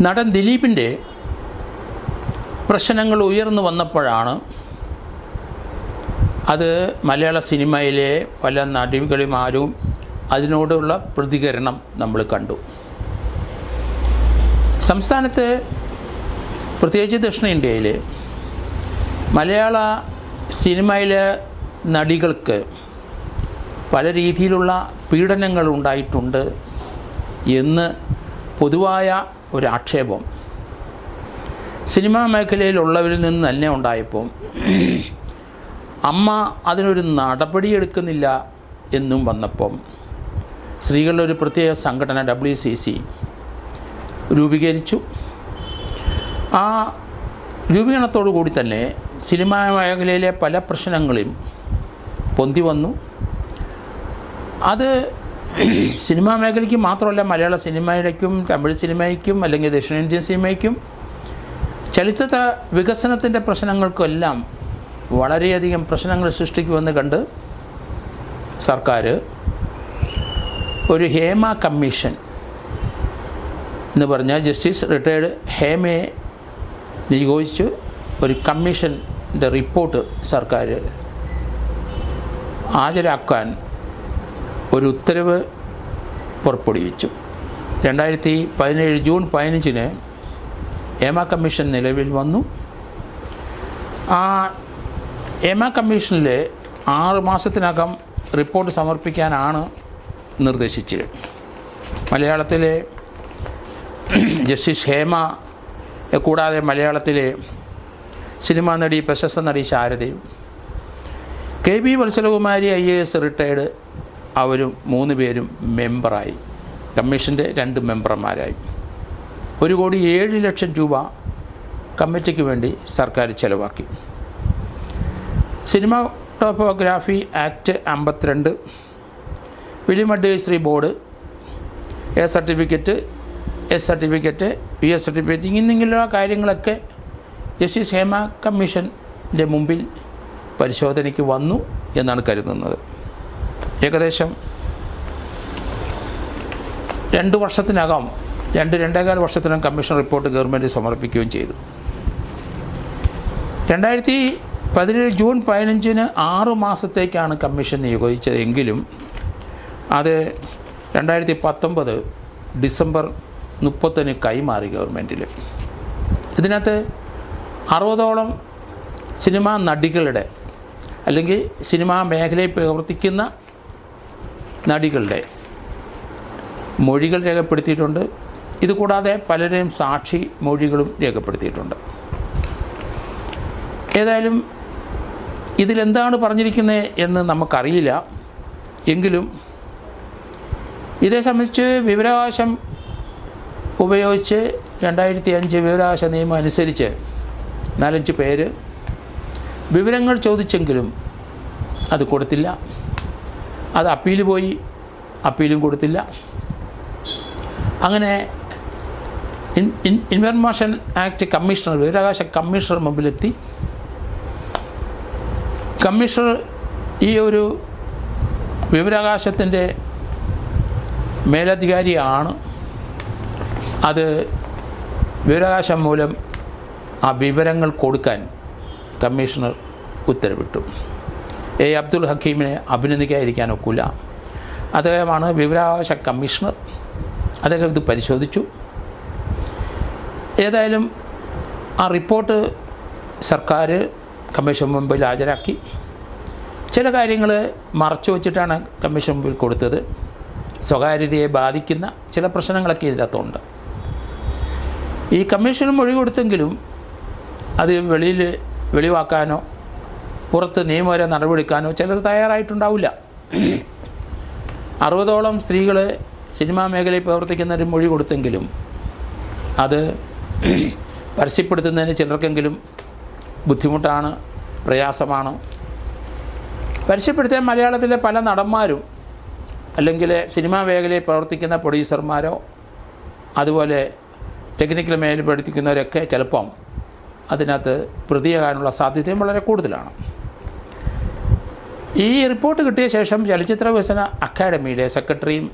നടൻ ദിലീപിന്റെ പ്രശ്നങ്ങൾ ഉയർന്നു വന്നപ്പോഴാണ് അത് മലയാള സിനിമയിലെ പല നടികളുമാരും അതിനോടുള്ള പ്രതികരണം നമ്മൾ കണ്ടു. സംസ്ഥാനത്ത് പ്രത്യേകിച്ച് ദക്ഷിണേന്ത്യയിൽ മലയാള സിനിമയിലെ നടികൾക്ക് പല രീതിയിലുള്ള പീഡനങ്ങൾ ഉണ്ടായിട്ടുണ്ട് എന്ന് പൊതുവായ ഒരു ആക്ഷേപം. സിനിമാ മേഖലയിലുള്ളവരിൽ നിന്ന് തന്നെ ഉണ്ടായപ്പോൾ അമ്മ അതിനൊരു നടപടി എടുക്കുന്നില്ല എന്നും വന്നപ്പം സ്ത്രീകളുടെ ഒരു പ്രത്യേക സംഘടന ഡബ്ല്യു സി സി രൂപീകരിച്ചു. ആ രൂപീകരണത്തോടു കൂടി തന്നെ സിനിമാ മേഖലയിലെ പല പ്രശ്നങ്ങളും പൊന്തി വന്നു. അത് സിനിമാ മേഖലയ്ക്ക് മാത്രമല്ല മലയാള സിനിമയിലേക്കും തമിഴ് സിനിമയ്ക്കും അല്ലെങ്കിൽ ദക്ഷിണേന്ത്യൻ സിനിമയ്ക്കും ചരിത്ര വികസനത്തിന്റെ പ്രശ്നങ്ങൾക്കെല്ലാം വളരെയധികം പ്രശ്നങ്ങൾ സൃഷ്ടിക്കുമെന്ന് കണ്ട് സർക്കാർ ഒരു ഹേമ കമ്മീഷൻ എന്ന് പറഞ്ഞാൽ ജസ്റ്റിസ് റിട്ടയർഡ് ഹേമയെ നിയോഗിച്ച്. ഒരു കമ്മീഷന്റെ റിപ്പോർട്ട് സർക്കാർ ഹാജരാക്കാൻ ഒരു ഉത്തരവ് പുറപ്പെടുവിച്ചു. രണ്ടായിരത്തി പതിനേഴ് ജൂൺ പതിനഞ്ചിന് ഏമ കമ്മീഷൻ നിലവിൽ വന്നു. ആ ഏമ കമ്മീഷനിൽ ആറ് മാസത്തിനകം റിപ്പോർട്ട് സമർപ്പിക്കാനാണ് നിർദ്ദേശിച്ചത്. മലയാളത്തിലെ ജസ്റ്റിസ് ഹേമ കൂടാതെ മലയാളത്തിലെ സിനിമാ നടി പ്രശസ്ത നടി ശാരദയും K B Vatsalakumari I A S retired അവരും മൂന്ന് പേരും മെമ്പറായി. കമ്മീഷന്റെ രണ്ട് മെമ്പർമാരായി. ഒരു കോടി ഏഴ് ലക്ഷം രൂപ കമ്മിറ്റിക്ക് വേണ്ടി സർക്കാർ ചെലവാക്കി. ടോപ്പോഗ്രാഫി ആക്ട് അമ്പത്തിരണ്ട്. Film advisory board. A certificate S certificate P S certificate ഇങ്ങനെയുള്ള കാര്യങ്ങളൊക്കെ ജസ്റ്റിസ് ഹേമ കമ്മീഷന്റെ മുമ്പിൽ പരിശോധനയ്ക്ക് വന്നു എന്നാണ് കരുതുന്നത്. ഏകദേശം രണ്ട് വർഷത്തിനകം രണ്ട് രണ്ടേകാൽ വർഷത്തിനകം കമ്മീഷൻ റിപ്പോർട്ട് ഗവൺമെന്റ് സമർപ്പിക്കുകയും ചെയ്തു. രണ്ടായിരത്തി പതിനേഴ് ജൂൺ പതിനഞ്ചിന് ആറ് മാസത്തേക്കാണ് കമ്മീഷൻ നിയോഗിച്ചതെങ്കിലും അത് രണ്ടായിരത്തി പത്തൊമ്പത് ഡിസംബർ മുപ്പത്തിന് കൈമാറി ഗവൺമെന്റിൽ ഇതിനകത്ത് അറുപതോളം സിനിമാ നടികളുടെ അല്ലെങ്കിൽ സിനിമാ മേഖലയിൽ പ്രവർത്തിക്കുന്ന നടികളുടെ മൊഴികൾ രേഖപ്പെടുത്തിയിട്ടുണ്ട്. ഇതുകൂടാതെ പലരെയും സാക്ഷി മൊഴികളും രേഖപ്പെടുത്തിയിട്ടുണ്ട്. ഏതായാലും ഇതിലെന്താണ് പറഞ്ഞിരിക്കുന്നത് എന്ന് നമുക്കറിയില്ല. എങ്കിലും ഇതേ സംബന്ധിച്ച് വിവരാവകാശം ഉപയോഗിച്ച് രണ്ടായിരത്തി അഞ്ച് വിവരാവകാശ നിയമം അനുസരിച്ച് നാലഞ്ച് പേര് വിവരങ്ങൾ ചോദിച്ചെങ്കിലും അത് കൊടുത്തില്ല. അത് അപ്പീൽ പോയി അപ്പീലും കൊടുത്തില്ല. അങ്ങനെ in in information act commissioner വിവരാവകാശ കമ്മീഷണർ മുമ്പിലെത്തി. കമ്മീഷണർ ഈ ഒരു വിവരാവകാശത്തിന്റെ മേലധികാരിയാണ്. അത് വിവരാവകാശം മൂലം ആ വിവരങ്ങൾ കൊടുക്കാൻ കമ്മീഷണർ ഉത്തരവിട്ടു. എ. അബ്ദുൽ ഹക്കീമിനെ അഭിനന്ദിക്കാതിരിക്കാൻ ഒക്കില്ല അദ്ദേഹമാണ് വിവരാവകാശ കമ്മീഷണർ. അദ്ദേഹം ഇത് പരിശോധിച്ചു. ഏതായാലും ആ റിപ്പോർട്ട് സർക്കാർ കമ്മീഷൻ മുമ്പിൽ ഹാജരാക്കി. ചില കാര്യങ്ങൾ മറച്ചു വച്ചിട്ടാണ് കമ്മീഷൻ മുമ്പിൽ കൊടുത്തത്. സ്വകാര്യതയെ ബാധിക്കുന്ന ചില പ്രശ്നങ്ങളൊക്കെ ഇതിനകത്തുണ്ട്. ഈ കമ്മീഷൻ മൊഴി കൊടുത്തെങ്കിലും അത് വെളിയിൽ വെളിവാക്കാനോ പുറത്ത് നിയമപര നടപടിയെടുക്കാനോ ചിലർ തയ്യാറായിട്ടുണ്ടാവില്ല. അറുപതോളം സ്ത്രീകൾ സിനിമാ മേഖലയിൽ പ്രവർത്തിക്കുന്നവർ മൊഴി കൊടുത്തെങ്കിലും അത് പരസ്യപ്പെടുത്തുന്നതിന് ചിലർക്കെങ്കിലും ബുദ്ധിമുട്ടാണ് പ്രയാസമാണ്. പരസ്യപ്പെടുത്തിയ മലയാളത്തിലെ പല നടന്മാരും അല്ലെങ്കിൽ സിനിമാ മേഖലയിൽ പ്രവർത്തിക്കുന്ന പ്രൊഡ്യൂസർമാരോ അതുപോലെ ടെക്നിക്കൽ മേഖലയിൽ പഠിപ്പിക്കുന്നവരൊക്കെ ചിലപ്പം അതിനകത്ത് പ്രതിയാകാനുള്ള സാധ്യതയും വളരെ കൂടുതലാണ്. ഈ റിപ്പോർട്ട് കിട്ടിയ ശേഷം ചലച്ചിത്ര വികസന അക്കാദമിയുടെ സെക്രട്ടറിയും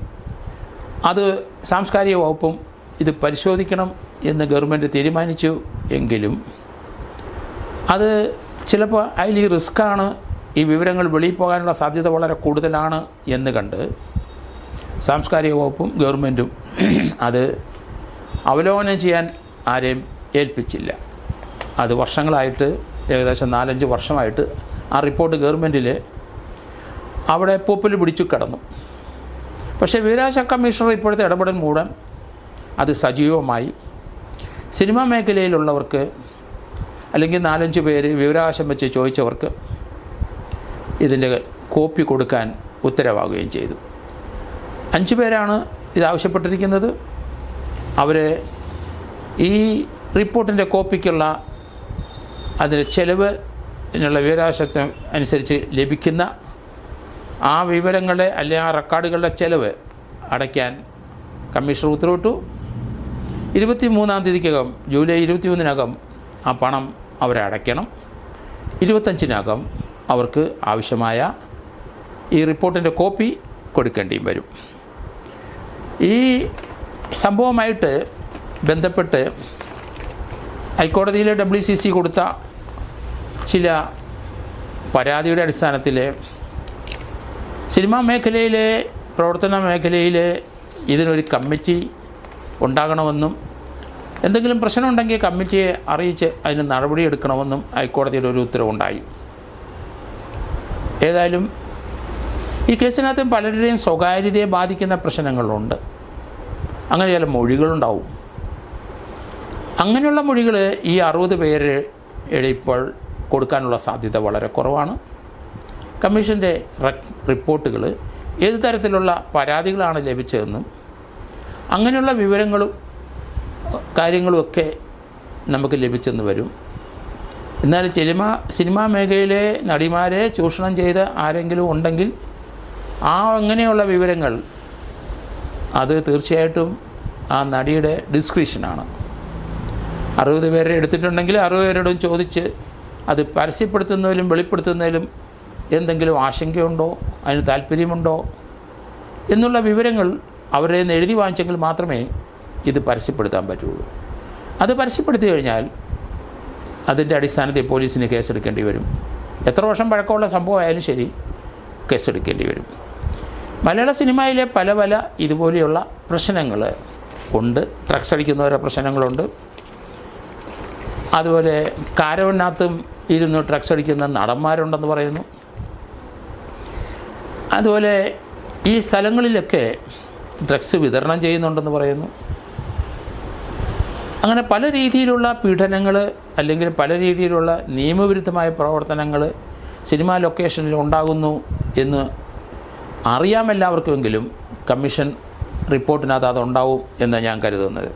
അത് സാംസ്കാരിക വകുപ്പും ഇത് പരിശോധിക്കണം എന്ന് ഗവൺമെന്റ് തീരുമാനിച്ചു എങ്കിലും അത് ചിലപ്പോൾ അതിൽ ഈ റിസ്ക്കാണ് ഈ വിവരങ്ങൾ വെളിയിൽ പോകാനുള്ള സാധ്യത വളരെ കൂടുതലാണ് എന്ന് കണ്ട് സാംസ്കാരിക വകുപ്പും ഗവൺമെന്റും അത് അവലോകനം ചെയ്യാൻ ആരെയും ഏൽപ്പിച്ചില്ല. അത് വർഷങ്ങളായിട്ട് ഏകദേശം നാലഞ്ച് വർഷമായിട്ട് ആ റിപ്പോർട്ട് ഗവൺമെന്റിൽ അവിടെ പൂപ്പിൽ പിടിച്ചു കിടന്നു. പക്ഷേ വീരാശ കമ്മീഷണർ ഇപ്പോഴത്തെ ഇടപെടൽ മൂടാൻ അത് സജീവമായി. സിനിമാ മേഖലയിലുള്ളവർക്ക് അല്ലെങ്കിൽ നാലഞ്ച് പേര് വിവരാശം വെച്ച് ചോദിച്ചവർക്ക് ഇതിന്റെ കോപ്പി കൊടുക്കാൻ ഉത്തരവാകുകയും ചെയ്തു. അഞ്ച് പേരാണ് ഇതാവശ്യപ്പെട്ടിരിക്കുന്നത് അവർ ഈ റിപ്പോർട്ടിന്റെ കോപ്പിക്കുള്ള അതിന്റെ ചെലവ് എന്നുള്ള വിവരാവകാശത്തെ അനുസരിച്ച് ലഭിക്കുന്ന ആ വിവരങ്ങളെ അല്ലെങ്കിൽ ആ റെക്കോർഡുകളുടെ ചെലവ് അടയ്ക്കാൻ കമ്മീഷണർ ഉത്തരവിട്ടു. ഇരുപത്തി മൂന്നാം തീയതിക്കകം ജൂലൈ ഇരുപത്തി മൂന്നിനകം ആ പണം അവരെ അടയ്ക്കണം. ഇരുപത്തഞ്ചിനകം അവർക്ക് ആവശ്യമായ ഈ റിപ്പോർട്ടിന്റെ കോപ്പി കൊടുക്കേണ്ടിയും വരും. ഈ സംഭവമായിട്ട് ബന്ധപ്പെട്ട് ഹൈക്കോടതിയിലെ ഡബ്ല്യു സി സി കൊടുത്ത ചില പരാതിയുടെ അടിസ്ഥാനത്തിൽ സിനിമാ മേഖലയിലെ പ്രവർത്തന മേഖലയിൽ ഇതിനൊരു കമ്മിറ്റി ഉണ്ടാകണമെന്നും എന്തെങ്കിലും പ്രശ്നമുണ്ടെങ്കിൽ കമ്മിറ്റിയെ അറിയിച്ച് അതിന് നടപടിയെടുക്കണമെന്നും ഹൈക്കോടതിയുടെ ഒരു ഉത്തരവുണ്ടായി. ഏതായാലും ഈ കേസിനകത്ത് പലരുടെയും സ്വകാര്യതയെ ബാധിക്കുന്ന പ്രശ്നങ്ങളുണ്ട്. അങ്ങനെ ചില മൊഴികളുണ്ടാവും. അങ്ങനെയുള്ള മൊഴികൾ ഈ അറുപത് പേര് ഇപ്പോൾ കൊടുക്കാനുള്ള സാധ്യത വളരെ കുറവാണ്. കമ്മീഷന്റെ റിപ്പോർട്ടുകൾ ഏത് തരത്തിലുള്ള പരാതികളാണ് ലഭിച്ചതെന്നും അങ്ങനെയുള്ള വിവരങ്ങളും കാര്യങ്ങളുമൊക്കെ നമുക്ക് ലഭിച്ചെന്ന് വരും. എന്നാൽ സിനിമ സിനിമാ മേഖലയിലെ നടിമാരെ ചൂഷണം ചെയ്ത ആരെങ്കിലും ഉണ്ടെങ്കിൽ ആ അങ്ങനെയുള്ള വിവരങ്ങൾ അത് തീർച്ചയായിട്ടും ആ നടിയുടെ ഡിസ്ക്രിപ്ഷനാണ് അറുപത് പേരെ എടുത്തിട്ടുണ്ടെങ്കിൽ അറുപത് പേരോടും ചോദിച്ച് അത് പരസ്യപ്പെടുത്തുന്നതിലും വെളിപ്പെടുത്തുന്നതിലും എന്തെങ്കിലും ആശങ്കയുണ്ടോ? അതിന് താല്പര്യമുണ്ടോ? എന്നുള്ള വിവരങ്ങൾ അവരെ നിന്ന് എഴുതി വാങ്ങിച്ചെങ്കിൽ മാത്രമേ ഇത് പരസ്യപ്പെടുത്താൻ പറ്റുള്ളൂ. അത് പരസ്യപ്പെടുത്തി കഴിഞ്ഞാൽ അതിന്റെ അടിസ്ഥാനത്തിൽ പോലീസിന് കേസെടുക്കേണ്ടി വരും. എത്ര വർഷം പഴക്കമുള്ള സംഭവമായാലും ശരി കേസെടുക്കേണ്ടി വരും. മലയാള സിനിമയിലെ പല പല ഇതുപോലെയുള്ള പ്രശ്നങ്ങൾ ഉണ്ട്. ഡ്രഗ്സ് അടിക്കുന്നവരുടെ പ്രശ്നങ്ങളുണ്ട്. അതുപോലെ കാരവനകത്തും ഇരുന്ന് ഡ്രഗ്സ് അടിക്കുന്ന നടന്മാരുണ്ടെന്ന് പറയുന്നു. അതുപോലെ ഈ സ്ഥലങ്ങളിലൊക്കെ ഡ്രഗ്സ് വിതരണം ചെയ്യുന്നുണ്ടെന്ന് പറയുന്നു. അങ്ങനെ പല രീതിയിലുള്ള പീഡനങ്ങൾ അല്ലെങ്കിൽ പല രീതിയിലുള്ള നിയമവിരുദ്ധമായ പ്രവർത്തനങ്ങൾ സിനിമാ ലൊക്കേഷനിൽ ഉണ്ടാകുന്നു എന്ന് അറിയാം എല്ലാവർക്കുമെങ്കിലും കമ്മീഷൻ റിപ്പോർട്ടിനകത്ത് അതുണ്ടാവും എന്ന് ഞാൻ കരുതുന്നത്.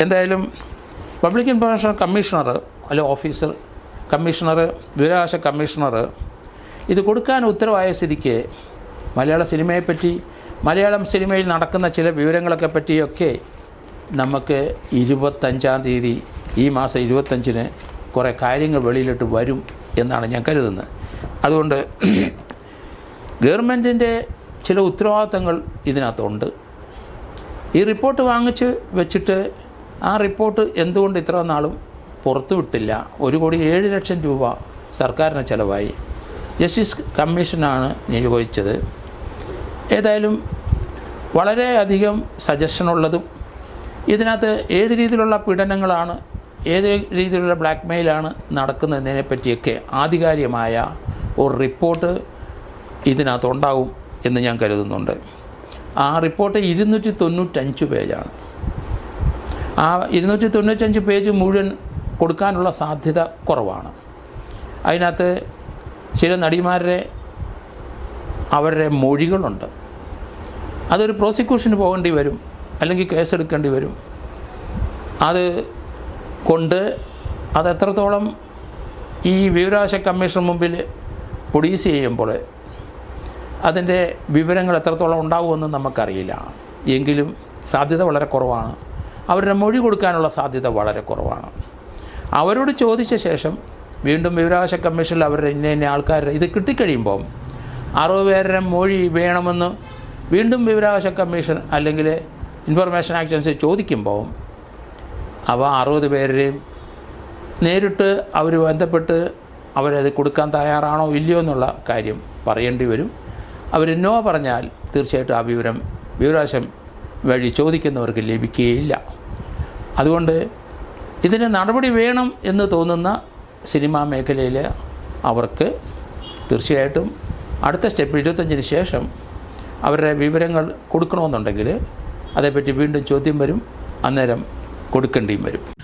എന്തായാലും പബ്ലിക് ഇൻഫർമേഷൻ കമ്മീഷണർ അല്ലെ ഓഫീസർ കമ്മീഷണർ വിവരാവകാശ കമ്മീഷണർ ഇത് കൊടുക്കാൻ ഉത്തരവായ സ്ഥിതിക്ക് മലയാള സിനിമയെപ്പറ്റി മലയാളം സിനിമയിൽ നടക്കുന്ന ചില വിവരങ്ങളൊക്കെ പറ്റിയൊക്കെ നമുക്ക് ഇരുപത്തഞ്ചാം തീയതി ഈ മാസം ഇരുപത്തഞ്ചിന് കുറേ കാര്യങ്ങൾ വെളിയിലിട്ട് വരും എന്നാണ് ഞാൻ കരുതുന്നത്. അതുകൊണ്ട് ഗവൺമെന്റിന്റെ ചില ഉത്തരവാദിത്തങ്ങൾ ഇതിനകത്തുണ്ട്. ഈ റിപ്പോർട്ട് വാങ്ങിച്ച് വെച്ചിട്ട് ആ റിപ്പോർട്ട് എന്തുകൊണ്ട് ഇത്ര നാളും പുറത്തുവിട്ടില്ല? ഒരു കോടി ഏഴ് ലക്ഷം രൂപ സർക്കാരിന് ചിലവായി. ജസ്റ്റിസ് കമ്മീഷനാണ് നിയോഗിച്ചത്. ഏതായാലും വളരെയധികം സജഷനുള്ളതും ഇതിനകത്ത് ഏത് രീതിയിലുള്ള പീഡനങ്ങളാണ് ഏത് രീതിയിലുള്ള ബ്ലാക്ക് മെയിലാണ് നടക്കുന്നതിനെ പറ്റിയൊക്കെ ആധികാരികമായ ഒരു റിപ്പോർട്ട് ഇതിനകത്ത് ഉണ്ടാവും എന്ന് ഞാൻ കരുതുന്നുണ്ട്. ആ റിപ്പോർട്ട് ഇരുന്നൂറ്റി തൊണ്ണൂറ്റഞ്ച് പേജാണ്. ആ ഇരുന്നൂറ്റി തൊണ്ണൂറ്റഞ്ച് പേജ് മുഴുവൻ കൊടുക്കാനുള്ള സാധ്യത കുറവാണ്. അതിനകത്ത് ചില നടിമാരുടെ അവരുടെ മൊഴികളുണ്ട്. അതൊരു പ്രോസിക്യൂഷന് പോകേണ്ടി വരും അല്ലെങ്കിൽ കേസെടുക്കേണ്ടി വരും. അത് കൊണ്ട് അത് എത്രത്തോളം ഈ വിവരാവകാശ കമ്മീഷൻ മുമ്പിൽ പൊഡീസ് ചെയ്യുമ്പോൾ അതിന്റെ വിവരങ്ങൾ എത്രത്തോളം ഉണ്ടാകുമെന്ന് നമുക്കറിയില്ല. എങ്കിലും സാധ്യത വളരെ കുറവാണ്. അവരുടെ മൊഴി കൊടുക്കാനുള്ള സാധ്യത വളരെ കുറവാണ്. അവരോട് ചോദിച്ച ശേഷം വീണ്ടും വിവരാവകാശ കമ്മീഷനിൽ അവരുടെ ഇന്ന ഇന്ന ആൾക്കാരുടെ ഇത് കിട്ടിക്കഴിയുമ്പം അറുപത് പേരുടെ മൊഴി വേണമെന്ന് വീണ്ടും വിവരാവകാശ കമ്മീഷൻ അല്ലെങ്കിൽ ഇൻഫർമേഷൻ ആക്ട് ചോദിക്കുമ്പോൾ അവ അറുപത് പേരുടെയും നേരിട്ട് അവർ ബന്ധപ്പെട്ട് അവരത് കൊടുക്കാൻ തയ്യാറാണോ ഇല്ലയോ എന്നുള്ള കാര്യം പറയേണ്ടി വരും. അവർ നോ പറഞ്ഞാൽ തീർച്ചയായിട്ടും ആ വിവരം വിവരാശം വഴി ചോദിക്കുന്നവർക്ക് ലഭിക്കുകയില്ല. അതുകൊണ്ട് ഇതിന് നടപടി വേണം എന്ന് തോന്നുന്ന സിനിമാ മേഖലയിൽ അവർക്ക് തീർച്ചയായിട്ടും അടുത്ത സ്റ്റെപ്പ് ഇരുപത്തഞ്ചിന് ശേഷം അവരുടെ വിവരങ്ങൾ കൊടുക്കണമെന്നുണ്ടെങ്കിൽ അതേപ്പറ്റി വീണ്ടും ചോദ്യം വരും അന്നേരം കൊടുക്കേണ്ടിയും വരും.